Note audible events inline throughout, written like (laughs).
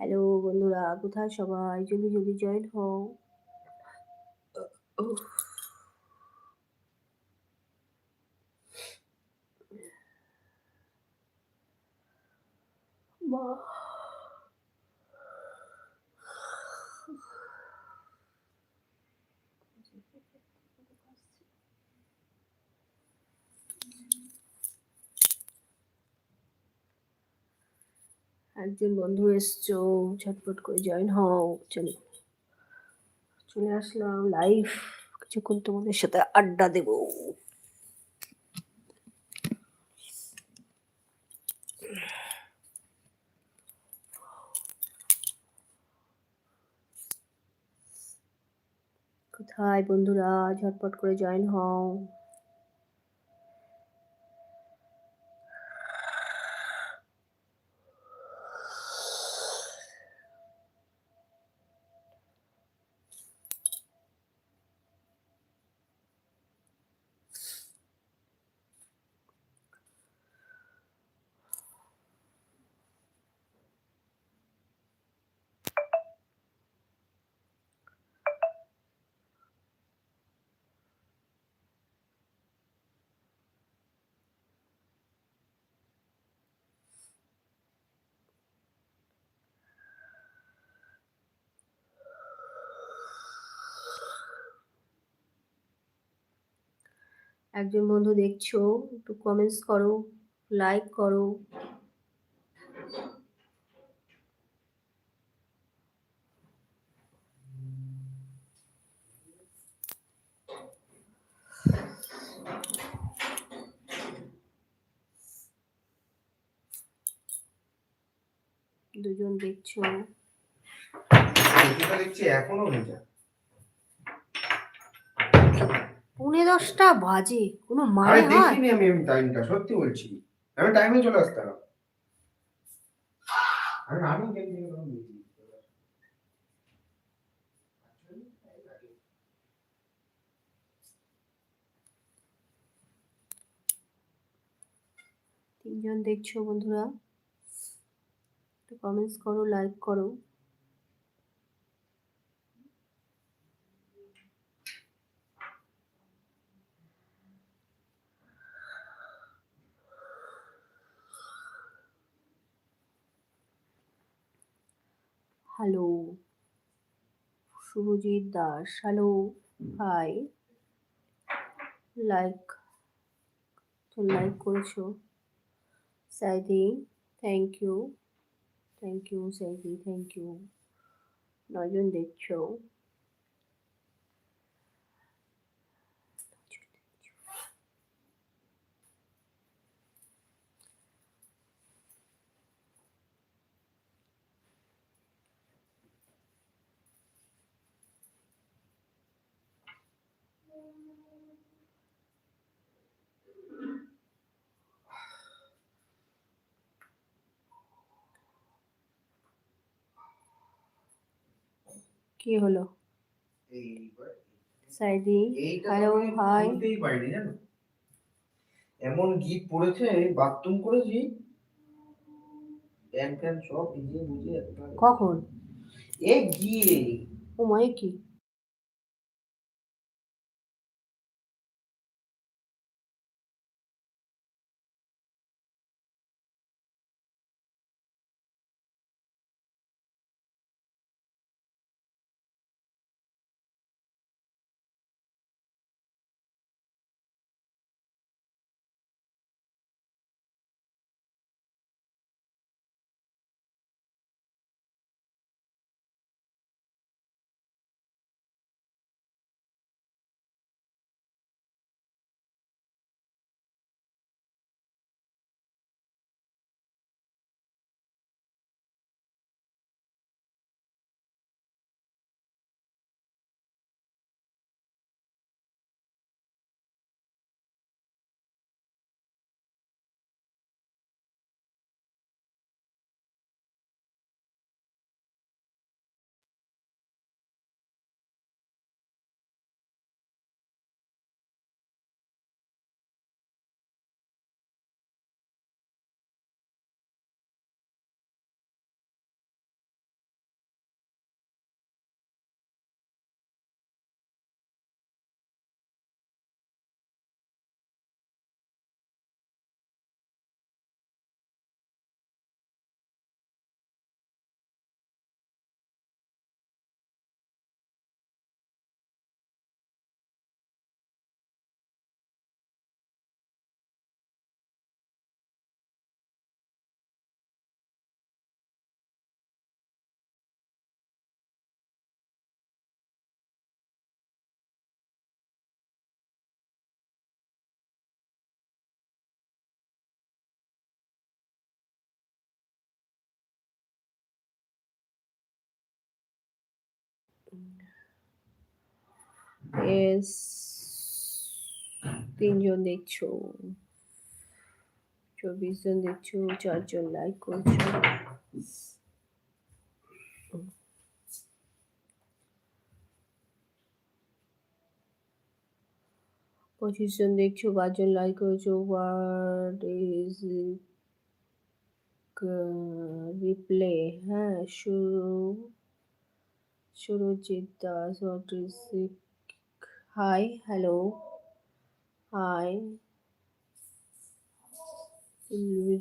Hello বন্ধুরা কোথায় সবাই জলদি জলদি জয়েন হও। মা একজন বন্ধু এসছো ঝটপট করে জয়েন হও, চলো। চলে আসলাম লাইভ কিছুক্ষণ তোমাদের সাথে আড্ডা দেব। কোথায় বন্ধুরা? ঝটপট করে জয়েন হও। একজন বন্ধু দেখছ একটু কমেন্টস করো লাইক করো। দুজন দেখছ। এখনও পৌনে দশটা বাজে কোনো আরে মানে হয়? দেখিনি আমি আমি টাইমটা সত্যি বলছি। আমি টাইমে চলে আসতাম। আমি দেখি তিনজন দেখছ বন্ধুরা একটু কমেন্টস করো লাইক করো। Hello Subhajit Das hello hi like তো লাইক করেছ? Saidi thank you thank you Saidi thank you নয়জন দেখছ। কি হলো? সাইদি হ্যালো বলতেই পারিনি জানো? এমন গিট পড়েছে বাথরুম করেছি। ফ্যান সব বুঝে কখন? এ গিয়ে। ও মাই কি? এস তিনজন দেখছ চব্বিশ জন দেখছ চারজন লাইক করছ পঁচিশ জন দেখছ পাঁচজন লাইক করেছ হোয়াট ইজ রিপ্লে হ্যাঁ শুরু Surajit Das what is hi hello hi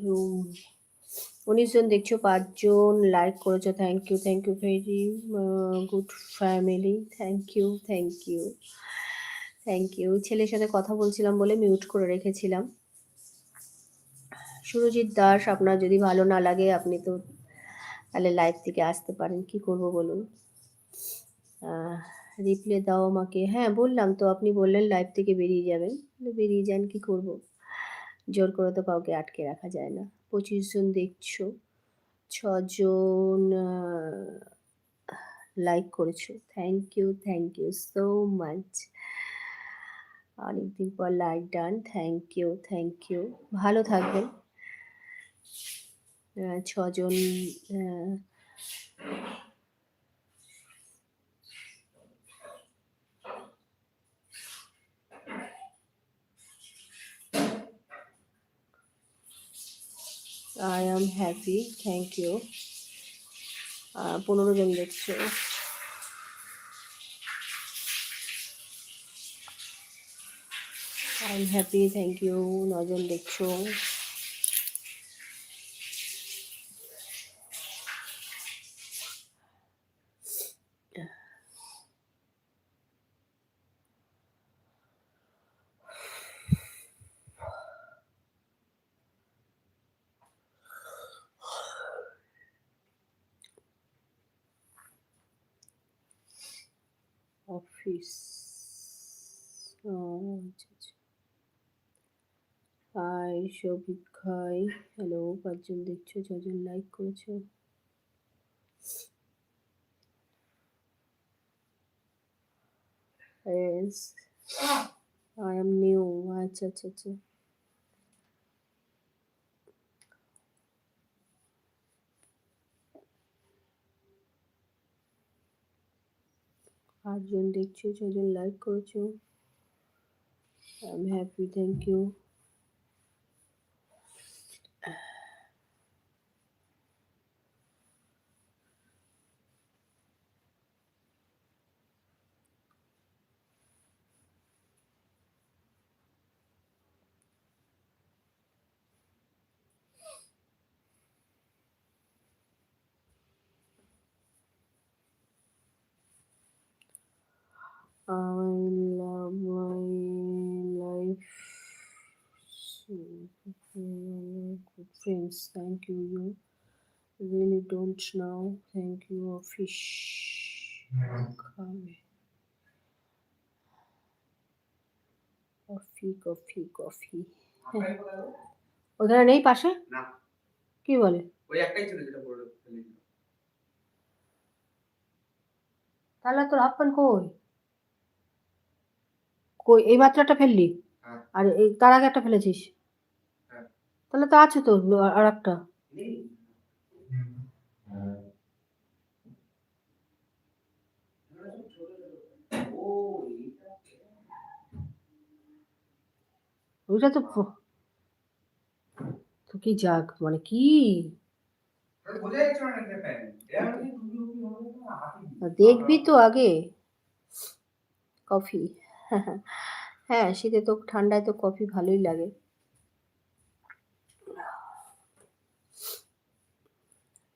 room উনিশ জন দেখছ, পাঁচজন লাইক করেছ thank you thank you very good family thank you thank you thank you ছেলের সাথে কথা বলছিলাম বলে মিউট করে রেখেছিলাম। সুরজিৎ দাস, আপনার যদি ভালো না লাগে, আপনি তো তাহলে লাইভ থেকে আসতে পারেন, কি করব বলুন? রিপ্লে দাও আমাকে। হ্যাঁ বললাম তো, আপনি বললেন লাইভ থেকে বেরিয়ে যাবেন। বেরিয়ে যান, কি করব? জোর করে তো কাউকে আটকে রাখা যায় না। পঁচিশ জন দেখছ, ছজন লাইক করেছ। Thank you thank you so much অনেকদিন পর like done thank you thank you ভালো থাকবেন। ছজন I am happy thank you পনেরো জন দেখছ। I am happy thank you নজন দেখছ। আচ্ছা হাই সৌভিক হাই হ্যালো পাঁচজন দেখছ, ছজন লাইক করেছ Yes. I am new. আচ্ছা আচ্ছা আচ্ছা আটজন দেখছ ছজন লাইক করেছ I am happy thank you I love my life. Good friends, thank you. You really don't know. Thank you, fish. Come. Coffee coffee coffee ওখানে নেই পাশে কি বলে ওই একটাই ছিল যেটা তাহলে তোর হাফ প্যান্ট কই কই এই মাত্রাটা ফেললি? হ্যাঁ। আর এই তার আগে একটা ফেলেছিস? হ্যাঁ। তাহলে তো আছে তো আর একটা। ওইটা তো তো কি যাক মানে কি? দেখবি তো আগে। কফি। (laughs) হ্যাঁ শীতে তো ঠান্ডায় তো কফি ভালোই লাগে।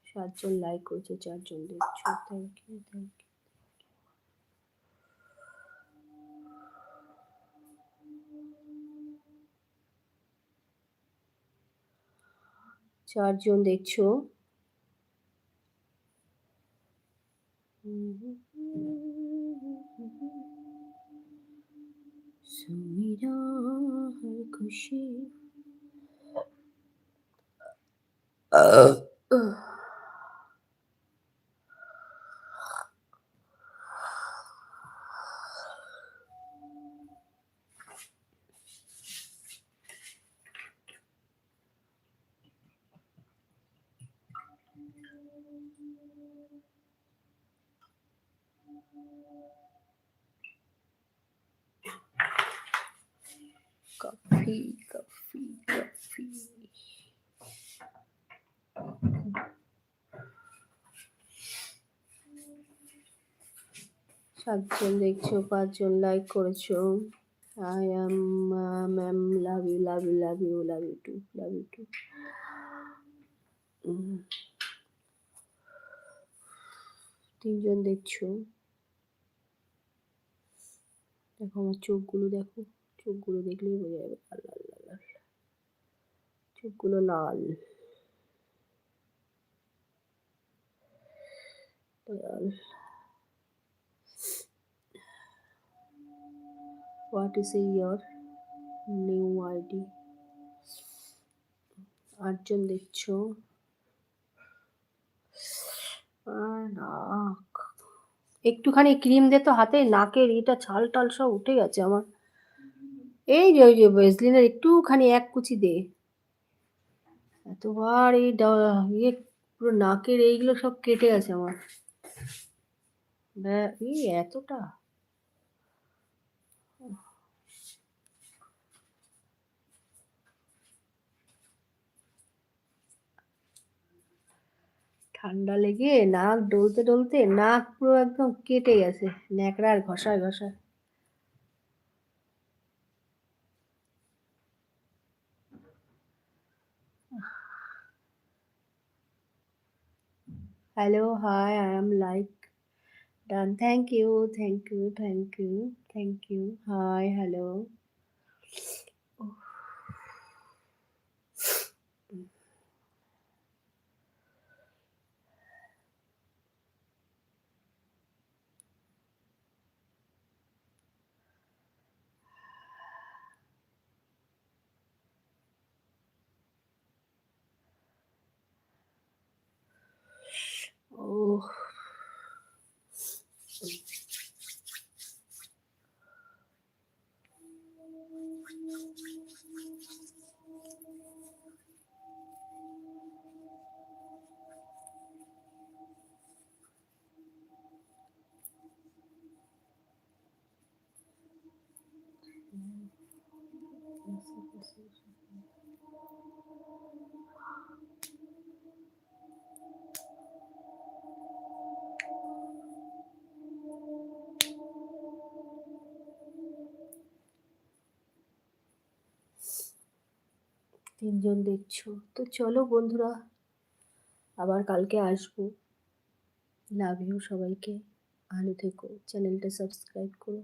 সাতজন লাইক করছে, চারজন দেখছ। থ্যাংক ইউ থ্যাংক ইউ চারজন দেখছ। তুমি হর খুশি Thank you. সাতজন দেখছ, পাঁচজন লাইক করেছ। I am ma'am love you love you love you love you too love you too তিনজন দেখছ। দেখো আমার চোখগুলো দেখো। চোখগুলো দেখলেই বোঝা যাবে, লাল লাল লাল লাল চোখগুলো লাল। What is your new ID আটজন দেখছ? নাক। একটুখানি ক্রিম দে তো হাতে, নাকের এটা ছাল টাল সব উঠে গেছে আমার। এই যে, ওই যে ভেসলিনের একটুখানি এক কুচি দে। এতবার এই ইয়ে পুরো নাকের এইগুলো সব কেটে গেছে আমার। এই এতটা? ঠান্ডা লেগে নাক ডলতে ডলতে নাক পুরো একদম কেটে গেছে, ন্যাকড়ার ঘষায় ঘষায়। Hello hi i am like done. Thank you thank you thank you thank you. Hi hello তিনজন দেখছ। তো চলো বন্ধুরা, আবার কালকে আসব। লাভ ইউ সবাইকে। ভালো থেকো। চ্যানেলটা সাবস্ক্রাইব করো।